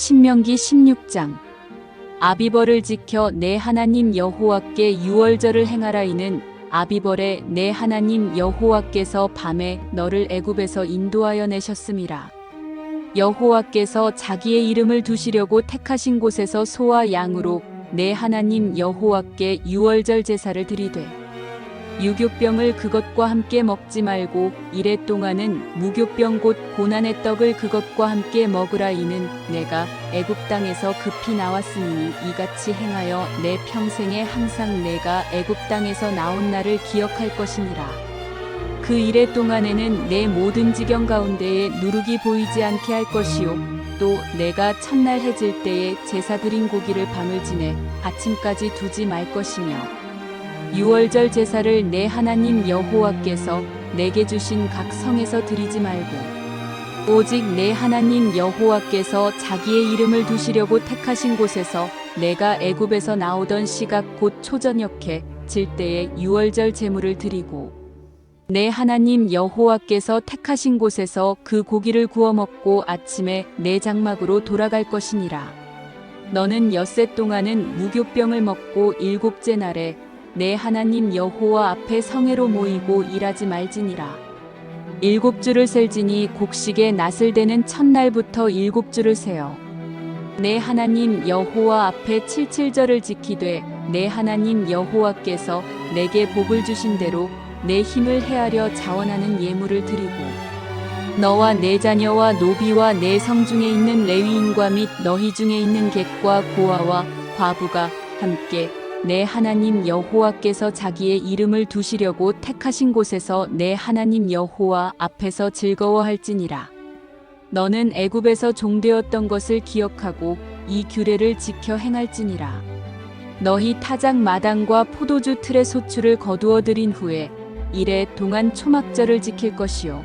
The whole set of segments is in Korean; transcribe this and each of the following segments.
신명기 16장. 아비벌을 지켜 내 하나님 여호와께 유월절을 행하라 이는 아비벌에 내 하나님 여호와께서 밤에 너를 애굽에서 인도하여 내셨음이라. 여호와께서 자기의 이름을 두시려고 택하신 곳에서 소와 양으로 내 하나님 여호와께 유월절 제사를 드리되 유교병을 그것과 함께 먹지 말고 이래 동안은 무교병 곧 고난의 떡을 그것과 함께 먹으라. 이는 내가 애굽 땅에서 급히 나왔으니 이같이 행하여 내 평생에 항상 내가 애굽 땅에서 나온 날을 기억할 것이니라. 그 이래 동안에는 내 모든 지경 가운데에 누룩이 보이지 않게 할 것이요. 또 내가 첫날 해질 때에 제사 드린 고기를 밤을 지내 아침까지 두지 말 것이며 유월절 제사를 내 하나님 여호와께서 내게 주신 각 성에서 드리지 말고 오직 내 하나님 여호와께서 자기의 이름을 두시려고 택하신 곳에서 내가 애굽에서 나오던 시각 곧 초저녁해 질 때에 유월절 제물을 드리고 내 하나님 여호와께서 택하신 곳에서 그 고기를 구워 먹고 아침에 내 장막으로 돌아갈 것이니라. 너는 엿새 동안은 무교병을 먹고 일곱째 날에 내 하나님 여호와 앞에 성회로 모이고 일하지 말지니라. 일곱 주를 셀지니 곡식의 낫을 대는 첫날부터 일곱 주를 세어. 내 하나님 여호와 앞에 칠칠절을 지키되 내 하나님 여호와께서 내게 복을 주신 대로 내 힘을 헤아려 자원하는 예물을 드리고 너와 내 자녀와 노비와 내 성 중에 있는 레위인과 및 너희 중에 있는 객과 고아와 과부가 함께 내 하나님 여호와께서 자기의 이름을 두시려고 택하신 곳에서 내 하나님 여호와 앞에서 즐거워할지니라. 너는 애굽에서 종되었던 것을 기억하고 이 규례를 지켜 행할지니라. 너희 타작 마당과 포도주 틀의 소출을 거두어 들인 후에 이래 동안 초막절을 지킬 것이요.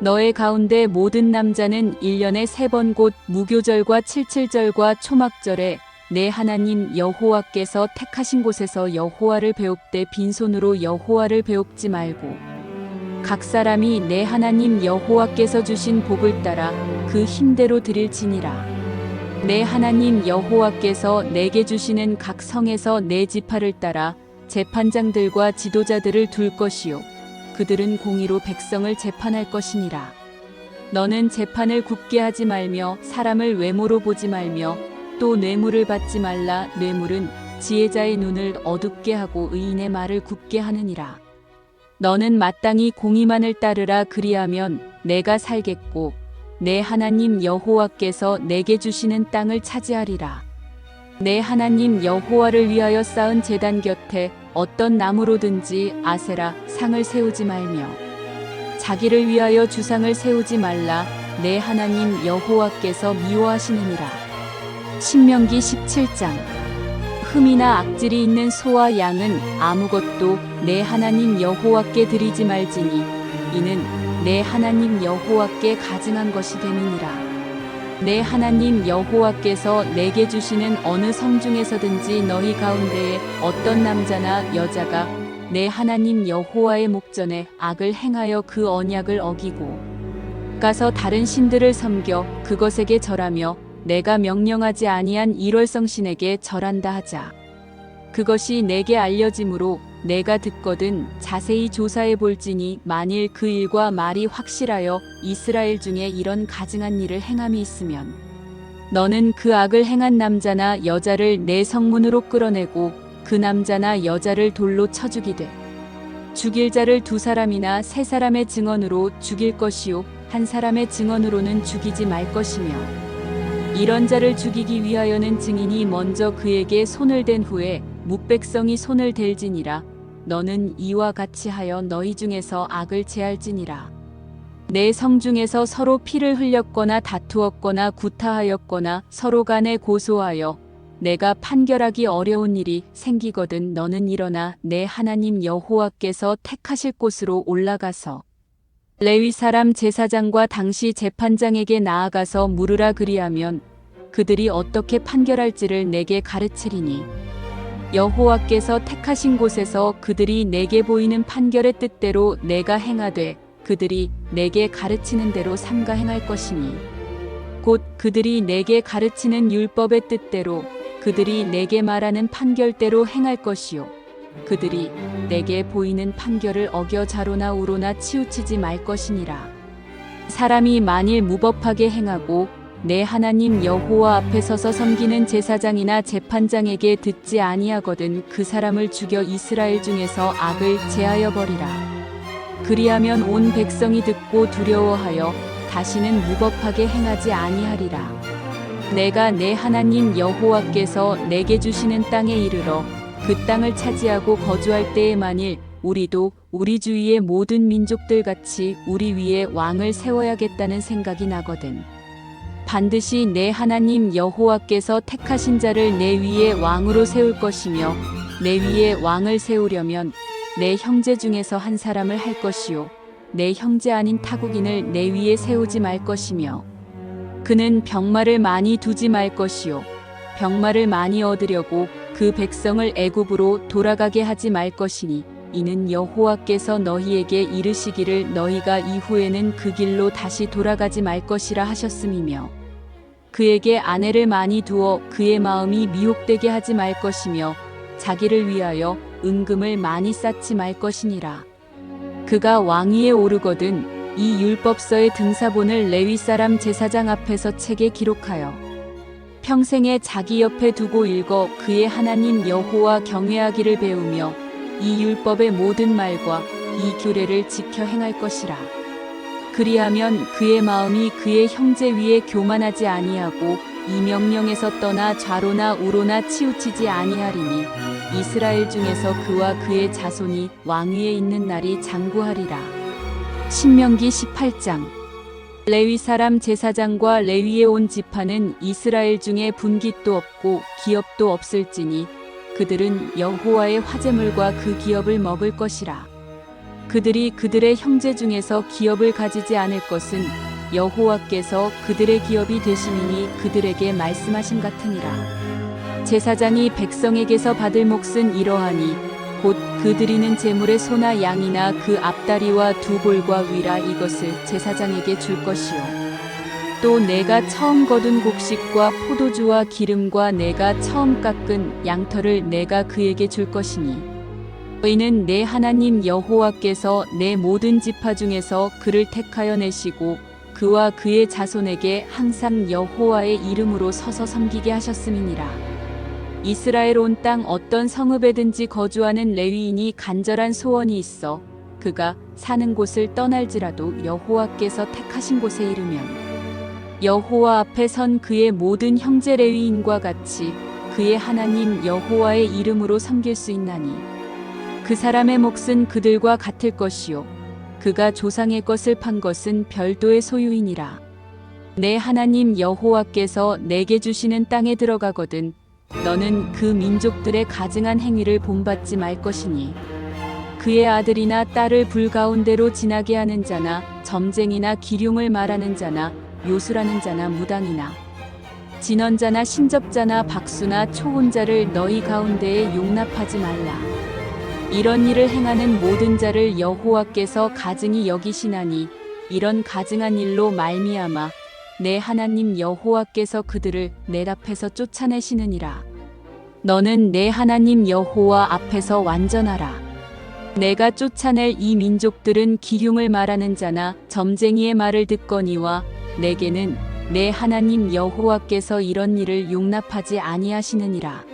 너의 가운데 모든 남자는 1년에 세 번 곧 무교절과 칠칠절과 초막절에 내 하나님 여호와께서 택하신 곳에서 여호와를 배웁되 빈손으로 여호와를 배웁지 말고 각 사람이 내 하나님 여호와께서 주신 복을 따라 그 힘대로 드릴지니라. 내 하나님 여호와께서 내게 주시는 각 성에서 내 지파를 따라 재판장들과 지도자들을 둘 것이요 그들은 공의로 백성을 재판할 것이니라. 너는 재판을 굳게 하지 말며 사람을 외모로 보지 말며 또 뇌물을 받지 말라. 뇌물은 지혜자의 눈을 어둡게 하고 의인의 말을 굳게 하느니라. 너는 마땅히 공의만을 따르라 그리하면 내가 살겠고 내 하나님 여호와께서 내게 주시는 땅을 차지하리라. 내 하나님 여호와를 위하여 쌓은 제단 곁에 어떤 나무로든지 아세라 상을 세우지 말며 자기를 위하여 주상을 세우지 말라 내 하나님 여호와께서 미워하시느니라. 신명기 17장. 흠이나 악질이 있는 소와 양은 아무것도 내 하나님 여호와께 드리지 말지니 이는 내 하나님 여호와께 가증한 것이 됨이니라 내 하나님 여호와께서 내게 주시는 어느 성 중에서든지 너희 가운데에 어떤 남자나 여자가 내 하나님 여호와의 목전에 악을 행하여 그 언약을 어기고 가서 다른 신들을 섬겨 그것에게 절하며 내가 명령하지 아니한 일월성 신에게 절한다 하자. 그것이 내게 알려짐으로 내가 듣거든 자세히 조사해 볼지니 만일 그 일과 말이 확실하여 이스라엘 중에 이런 가증한 일을 행함이 있으면 너는 그 악을 행한 남자나 여자를 내 성문으로 끌어내고 그 남자나 여자를 돌로 쳐 죽이되 죽일 자를 두 사람이나 세 사람의 증언으로 죽일 것이요 한 사람의 증언으로는 죽이지 말 것이며 이런 자를 죽이기 위하여는 증인이 먼저 그에게 손을 댄 후에 묵백성이 손을 댈지니라 너는 이와 같이 하여 너희 중에서 악을 제할지니라. 내 성중에서 서로 피를 흘렸거나 다투었거나 구타하였거나 서로 간에 고소하여 내가 판결하기 어려운 일이 생기거든 너는 일어나 내 하나님 여호와께서 택하실 곳으로 올라가서 레위 사람 제사장과 당시 재판장에게 나아가서 물으라 그리하면 그들이 어떻게 판결할지를 내게 가르치리니 여호와께서 택하신 곳에서 그들이 내게 보이는 판결의 뜻대로 내가 행하되 그들이 내게 가르치는 대로 삼가 행할 것이니 곧 그들이 내게 가르치는 율법의 뜻대로 그들이 내게 말하는 판결대로 행할 것이요 그들이 내게 보이는 판결을 어겨 자로나 우로나 치우치지 말 것이니라. 사람이 만일 무법하게 행하고 내 하나님 여호와 앞에 서서 섬기는 제사장이나 재판장에게 듣지 아니하거든 그 사람을 죽여 이스라엘 중에서 악을 제하여 버리라 그리하면 온 백성이 듣고 두려워하여 다시는 무법하게 행하지 아니하리라 내가 내 하나님 여호와께서 내게 주시는 땅에 이르러 그 땅을 차지하고 거주할 때에 만일 우리도 우리 주위의 모든 민족들 같이 우리 위에 왕을 세워야겠다는 생각이 나거든. 반드시 내 하나님 여호와께서 택하신 자를 내 위에 왕으로 세울 것이며 내 위에 왕을 세우려면 내 형제 중에서 한 사람을 할 것이요 내 형제 아닌 타국인을 내 위에 세우지 말 것이며 그는 병마를 많이 두지 말 것이요 병마를 많이 얻으려고 그 백성을 애굽으로 돌아가게 하지 말 것이니 이는 여호와께서 너희에게 이르시기를 너희가 이후에는 그 길로 다시 돌아가지 말 것이라 하셨음이며 그에게 아내를 많이 두어 그의 마음이 미혹되게 하지 말 것이며 자기를 위하여 은금을 많이 쌓지 말 것이니라 그가 왕위에 오르거든 이 율법서의 등사본을 레위 사람 제사장 앞에서 책에 기록하여 평생에 자기 옆에 두고 읽어 그의 하나님 여호와 경외하기를 배우며 이 율법의 모든 말과 이 규례를 지켜 행할 것이라. 그리하면 그의 마음이 그의 형제 위에 교만하지 아니하고 이 명령에서 떠나 좌로나 우로나 치우치지 아니하리니 이스라엘 중에서 그와 그의 자손이 왕위에 있는 날이 장구하리라. 신명기 18장 레위 사람 제사장과 레위에 온 지파는 이스라엘 중에 분깃도 없고 기업도 없을지니 그들은 여호와의 화제물과 그 기업을 먹을 것이라. 그들이 그들의 형제 중에서 기업을 가지지 않을 것은 여호와께서 그들의 기업이 되심이니 그들에게 말씀하신 같으니라. 제사장이 백성에게서 받을 몫은 이러하니 곧 그 드리는 제물의 소나 양이나 그 앞다리와 두 볼과 위라 이것을 제사장에게 줄 것이요. 또 내가 처음 거둔 곡식과 포도주와 기름과 내가 처음 깎은 양털을 내가 그에게 줄 것이니 이는 내 하나님 여호와께서 내 모든 지파 중에서 그를 택하여 내시고 그와 그의 자손에게 항상 여호와의 이름으로 서서 섬기게 하셨음이니라. 이스라엘 온 땅 어떤 성읍에든지 거주하는 레위인이 간절한 소원이 있어 그가 사는 곳을 떠날지라도 여호와께서 택하신 곳에 이르면 여호와 앞에 선 그의 모든 형제 레위인과 같이 그의 하나님 여호와의 이름으로 섬길 수 있나니 그 사람의 몫은 그들과 같을 것이요 그가 조상의 것을 판 것은 별도의 소유이니라 내 하나님 여호와께서 내게 주시는 땅에 들어가거든 너는 그 민족들의 가증한 행위를 본받지 말 것이니 그의 아들이나 딸을 불 가운데로 지나게 하는 자나 점쟁이나 기륭을 말하는 자나 요술하는 자나 무당이나 진언자나 신접자나 박수나 초혼자를 너희 가운데에 용납하지 말라. 이런 일을 행하는 모든 자를 여호와께서 가증히 여기시나니 이런 가증한 일로 말미암아 내 하나님 여호와께서 그들을 내 앞에서 쫓아내시느니라. 너는 내 하나님 여호와 앞에서 완전하라. 내가 쫓아낼 이 민족들은 기흉을 말하는 자나 점쟁이의 말을 듣거니와 내게는 내 하나님 여호와께서 이런 일을 용납하지 아니하시느니라.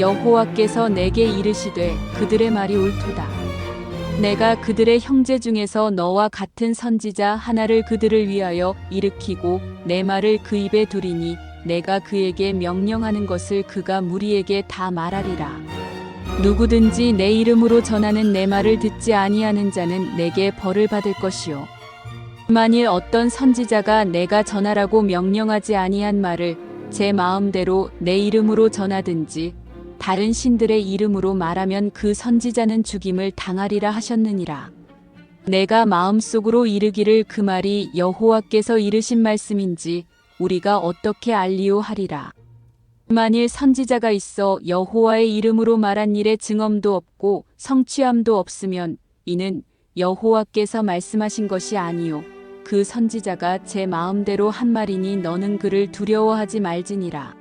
여호와께서 내게 이르시되 그들의 말이 옳도다. 내가 그들의 형제 중에서 너와 같은 선지자 하나를 그들을 위하여 일으키고 내 말을 그 입에 두리니 내가 그에게 명령하는 것을 그가 무리에게 다 말하리라. 누구든지 내 이름으로 전하는 내 말을 듣지 아니하는 자는 내게 벌을 받을 것이요. 만일 어떤 선지자가 내가 전하라고 명령하지 아니한 말을 제 마음대로 내 이름으로 전하든지 다른 신들의 이름으로 말하면 그 선지자는 죽임을 당하리라 하셨느니라. 내가 마음속으로 이르기를 그 말이 여호와께서 이르신 말씀인지 우리가 어떻게 알리오 하리라. 만일 선지자가 있어 여호와의 이름으로 말한 일에 증언도 없고 성취함도 없으면 이는 여호와께서 말씀하신 것이 아니요 그 선지자가 제 마음대로 한 말이니 너는 그를 두려워하지 말지니라.